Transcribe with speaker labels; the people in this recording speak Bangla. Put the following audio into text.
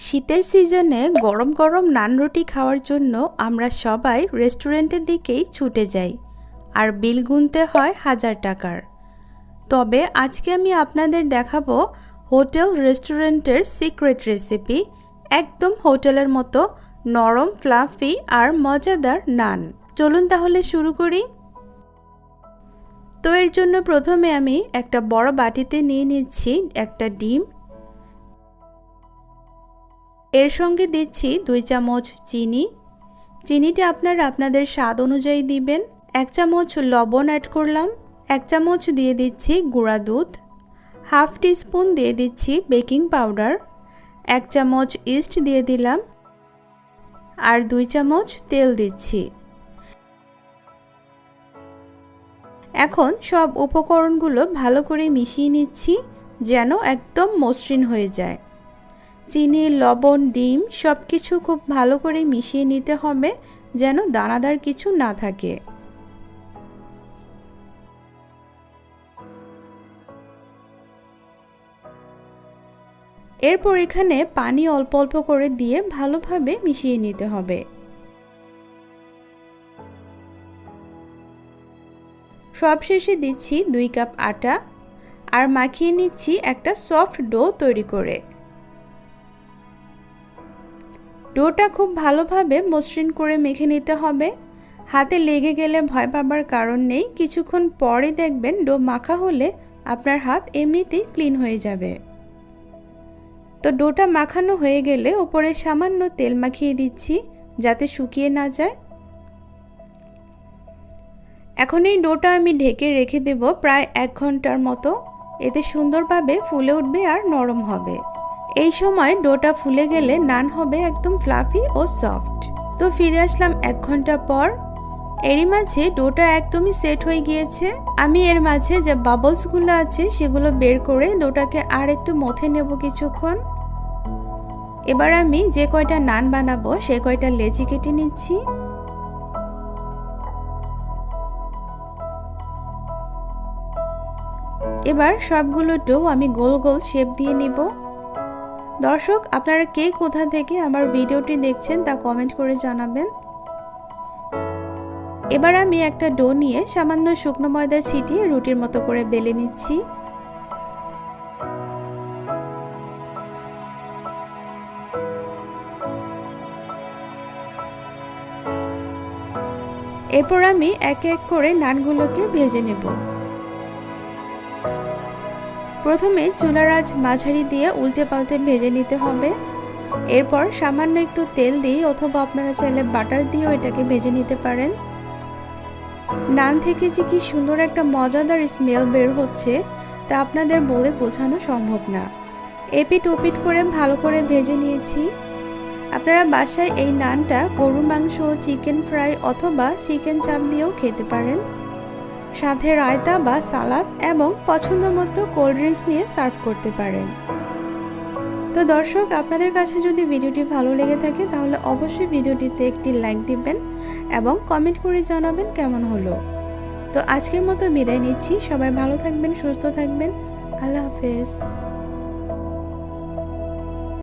Speaker 1: শীতের সিজনে গরম গরম নান রুটি খাওয়ার জন্য আমরা সবাই রেস্টুরেন্টের দিকেই ছুটে যাই, আর বিল গুনতে হয় হাজার টাকার। তবে আজকে আমি আপনাদের দেখাবো হোটেল রেস্টুরেন্টের সিক্রেট রেসিপি, একদম হোটেলের মতো নরম, ফ্লাফি আর মজাদার নান। চলুন তাহলে শুরু করি। তো এর জন্য প্রথমে আমি একটা বড় বাটিতে নিয়ে নিচ্ছি একটা ডিম এর সঙ্গে দিচ্ছি দুই চামচ চিনি। চিনিটা আপনারা আপনাদের স্বাদ অনুযায়ী দিবেন। এক চামচ লবণ অ্যাড করলাম। এক চামচ দিয়ে দিচ্ছি গুঁড়া দুধ। হাফ টিস্পুন দিয়ে দিচ্ছি বেকিং পাউডার। এক চামচ ইস্ট দিয়ে দিলাম। আর দুই চামচ তেল দিচ্ছি। এখন সব উপকরণগুলো ভালো করে মিশিয়ে নিচ্ছি, যেন একদম মসৃণ হয়ে যায়। চিনি, লবণ, ডিম সব কিছু খুব ভালো করে মিশিয়ে নিতে হবে যেন দানাদার কিছু না থাকে। এরপর এখানে পানি অল্প অল্প করে দিয়ে ভালোভাবে মিশিয়ে নিতে হবে। সবশেষে দিচ্ছি দুই কাপ আটা আর মাখিয়ে নিচ্ছি একটা সফট ডো তৈরি করে। ডোটা খুব ভালোভাবে মসৃণ করে মেখে নিতে হবে। হাতে লেগে গেলে ভয় পাবার কারণ নেই। কিছুক্ষণ পরে দেখবেন ডো মাখা হলে আপনার হাত এমনিতেই ক্লিন হয়ে যাবে। তো ডোটা মাখানো হয়ে গেলে ওপরে সামান্য তেল মাখিয়ে দিচ্ছি যাতে শুকিয়ে না যায়। এখন এই ডোটা আমি ঢেকে রেখে দেব প্রায় এক ঘণ্টার মতো। এতে সুন্দরভাবে ফুলে উঠবে আর নরম হবে। এই সময় ডোটা ফুলে গেলে নান হবে একদম ফ্লাফি ও সফট। তো ফিরে আসলাম এক ঘণ্টা পর। এরই মাঝে ডোটা একদমই সেট হয়ে গিয়েছে। আমি এর মাঝে যে বাবলসগুলো আছে সেগুলো বের করে ডোটাকে আর একটু মথে নেব কিছুক্ষণ। এবার আমি যে কয়টা নান বানাবো সে কয়টা লেচি কেটে নিচ্ছি। এবার সবগুলো ডো আমি গোল গোল শেপ দিয়ে নিব। দর্শক, আপনারা কে কোথা থেকে আমার ভিডিওটি দেখছেন তা কমেন্ট করে জানাবেন। এবার আমি একটা ডো নিয়ে সামান্য শুকনো ময়দা ছিটিয়ে রুটির মতো করে বেলে নিচ্ছি। এরপর আমি এক এক করে নানগুলোকে ভেজে নেব। প্রথমে আঁচ মাঝারি দিয়ে উল্টে পাল্টে ভেজে নিতে হবে। এরপর সামান্য একটু তেল দিয়ে অথবা আপনারা চাইলে বাটার দিয়েও এটাকে ভেজে নিতে পারেন। নান থেকে যে কি সুন্দর একটা মজাদার স্মেল বের হচ্ছে, তা আপনাদের বলে বোঝানো সম্ভব না। এপিট ওপিট করে ভালো করে ভেজে নিয়েছি। আপনারা বাসায় এই নানটা গরুর মাংস, চিকেন ফ্রাই অথবা চিকেন চাপ দিয়েও খেতে পারেন। সাথে রায়তা বা সালাদ এবং পছন্দ মতো কোল্ড ড্রিঙ্কস নিয়ে সার্ভ করতে পারেন। তো দর্শক, আপনাদের কাছে যদি ভিডিওটি ভালো লেগে থাকে, তাহলে অবশ্যই ভিডিওটিতে একটি লাইক দিবেন এবং কমেন্ট করে জানাবেন কেমন হলো। তো আজকের মতো বিদায় নিচ্ছি। সবাই ভালো থাকবেন, সুস্থ থাকবেন। আল্লাহ হাফেজ।